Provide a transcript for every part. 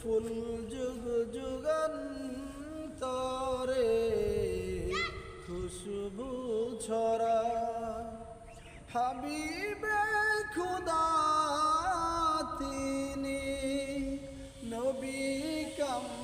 ফুল যুগ যুগান তরে খুশবু ছড়া। হাবিবে খুদা তিনি নবী কামলেওয়ালা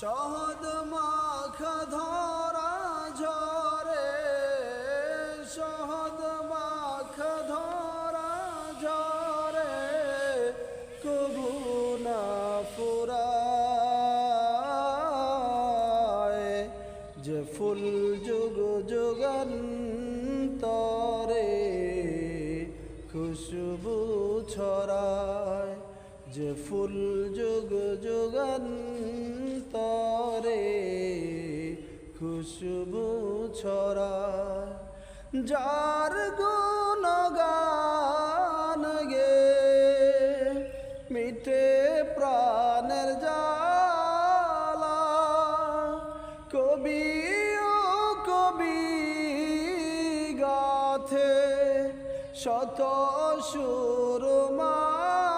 শহদ মাখ ধরা ঝরে, শহদ মাখ ধরা ঝরে, কবু না ফুরায়, যে ফুল যুগ যুগান তরে খুশবু ছড়ায়। যে ফুল যুগ যুগান তরে খুশবু ছড়ায়, যার গুণগান গে মিঠে প্রাণের জালা কবি কবি গাথে শত সুরমালা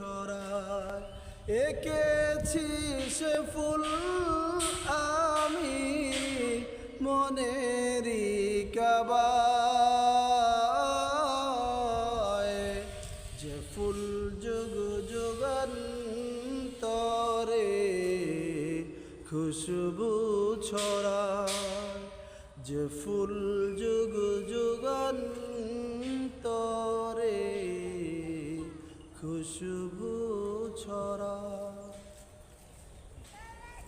ছড়ায়। এঁকেছি সে ফুল আমি মনেরই কাবায়। যে ফুল যুগ যুগান তরে খুশবু ছড়ায়। যে ফুল যুগ যুগান তরে খুশবু ছড়া